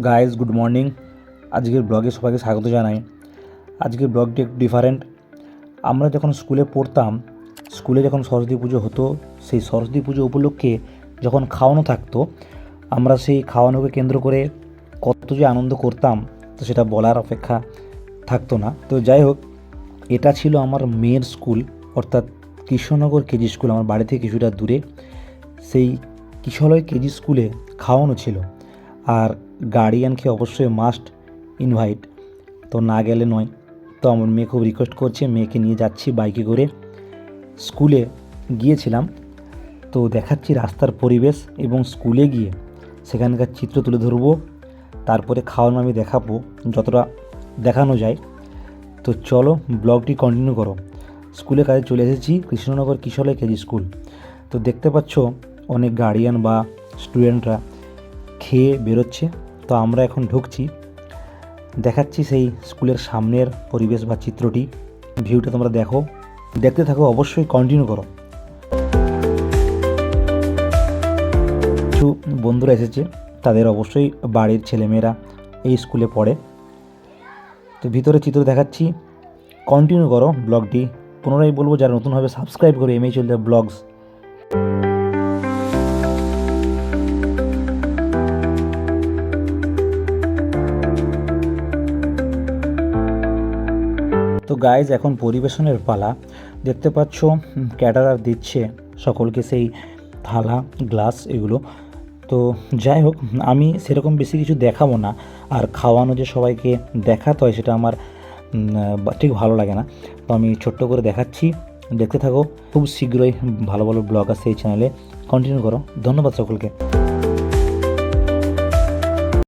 Guys good morning আজকের ব্লগে সবাইকে স্বাগত জানাই। আজকের ব্লগটি একটু ডিফারেন্ট আমরা যখন স্কুলে পড়তাম স্কুলে যখন সরস্বতী পুজো হতো, সেই সরস্বতী পুজো উপলক্ষে যখন খাওয়ানো থাকতো, আমরা সেই খাওয়ানোকে কেন্দ্র করে কত যে আনন্দ করতাম, তো সেটা বলার অপেক্ষা থাকতো না। তো যাই হোক, এটা ছিল আমার মেয়ের স্কুল অর্থাৎ কৃষ্ণনগর কেজি স্কুল আমার বাড়ি থেকে কিছুটা দূরে। সেই কিশলয় কেজি স্কুলে খাওয়ানো ছিল। আর গার্ডিয়ানকে অবশ্যই মাস্ট ইনভাইট তো না গেলে নয়। তো আমার মেয়ে খুব রিকোয়েস্ট করছে, মেয়েকে নিয়ে যাচ্ছি বাইকে করে। স্কুলে গিয়েছিলাম। তো দেখাচ্ছি রাস্তার পরিবেশ এবং স্কুলে গিয়ে সেখানকার চিত্র তুলে ধরবো। তারপরে খাওয়ানো আমি দেখাবো, যতটা দেখানো যায়। তো চলো ব্লগটি কন্টিনিউ করো। স্কুলে কাজে চলে এসেছি, কৃষ্ণনগর কিশলয় কেজি স্কুল তো দেখতে পাচ্ছ, অনেক গার্ডিয়ান বা স্টুডেন্টরা খেয়ে বেরোচ্ছে। তো আমরা এখন ঢুকছি। দেখাচ্ছি সেই স্কুলের সামনের পরিবেশ বা চিত্রটি। ভিউটা তোমরা দেখো। দেখতে থাকো, অবশ্যই কন্টিনিউ করো। কিছু বন্ধুরা এসেছে, তাদের অবশ্যই বাড়ির ছেলেমেয়েরা এই স্কুলে পড়ে। তো ভিতরে চিত্র দেখাচ্ছি। কন্টিনিউ করো ব্লগটি। পুনরায় বলব, যারা নতুনভাবে সাবস্ক্রাইব করে এমএই চলতে ব্লগস তো গাইজ এখন পরিবেশনের পালা। দেখতে পাচ্ছ ক্যাটারার দিচ্ছে সকলকে সেই থালা গ্লাস এগুলো। তো যাই হোক, আমি সেরকম বেশি কিছু দেখাবো না। আর খাওয়ানো যে সবাইকে দেখাতে হয়, সেটা আমার ঠিক ভালো লাগে না। তো আমি ছোট্ট করে দেখাচ্ছি। দেখতে থাকো, খুব শীঘ্রই ভালো ভালো ব্লগ আসছে এই চ্যানেলে কন্টিনিউ করো। ধন্যবাদ সকলকে।